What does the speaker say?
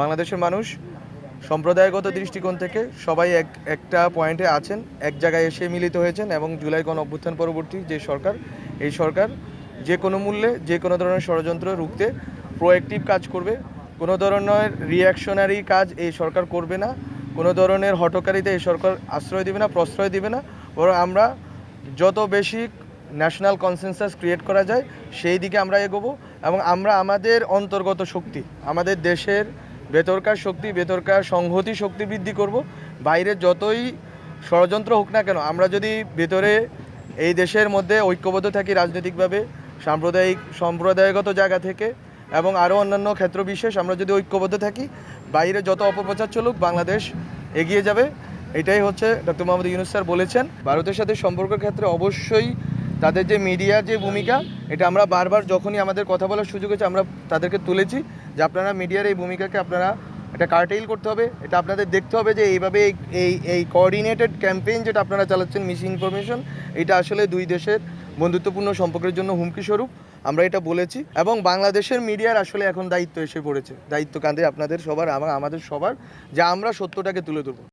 বাংলাদেশের মানুষ সম্প্রদায়গত দৃষ্টিকোণ থেকে সবাই এক, একটা পয়েন্টে আছেন, এক জায়গায় এসে মিলিত হয়েছেন এবং জুলাই গণ অভ্যুত্থান পরবর্তী যে সরকার, এই সরকার যে কোনো মূল্যে, যে কোনো ধরনের ষড়যন্ত্র রুখতে প্রোয়েক্টিভ কাজ করবে। কোনো ধরনের রিয়াকশনারি কাজ এই সরকার করবে না। কোনো ধরনের হটকারিতে এই সরকার আশ্রয় দেবে না, প্রশ্রয় দিবে না। বরং আমরা যত বেশি ন্যাশনাল কনসেনসাস ক্রিয়েট করা যায়, সেই দিকে আমরা এগোবো এবং আমরা আমাদের অন্তর্গত শক্তি, আমাদের দেশের ভেতরকার শক্তি বেতরকার সংহতি শক্তি বৃদ্ধি করব। বাইরে যতই ষড়যন্ত্র হোক না কেন, আমরা যদি ভেতরে এই দেশের মধ্যে ঐক্যবদ্ধ থাকি রাজনৈতিকভাবে, সাম্প্রদায়িক, সম্প্রদায়গত জায়গা থেকে এবং আরও অন্যান্য ক্ষেত্র বিশেষ, আমরা যদি ঐক্যবদ্ধ থাকি, বাইরে যত অপপ্রচার চলুক, বাংলাদেশ এগিয়ে যাবে। এটাই হচ্ছে ডক্টর মোহাম্মদ ইউনুস স্যার বলেছেন। ভারতের সাথে সম্পর্কের ক্ষেত্রে অবশ্যই তাদের যে মিডিয়ার যে ভূমিকা, এটা আমরা বারবার যখনই আমাদের কথা বলার সুযোগ হয়েছে, আমরা তাদেরকে তুলেছি। যে আপনারা মিডিয়ার এই ভূমিকাকে আপনারা এটা কার্টেইল করতে হবে। এটা আপনাদের দেখতে হবে যে এইভাবে এই- এই কোঅর্ডিনেটেড ক্যাম্পেইন যেটা আপনারা চালাচ্ছেন মিস ইনফরমেশন এটা আসলে দুই দেশের বন্ধুত্বপূর্ণ সম্পর্কের জন্য হুমকি স্বরূপ। আমরা এটা বলেছি। এবং বাংলাদেশের মিডিয়ার আসলে এখন দায়িত্ব এসে পড়েছে। দায়িত্ব কাঁধে আপনাদের সবার আমাদের সবার, যে আমরা সত্যটাকে তুলে ধরবো।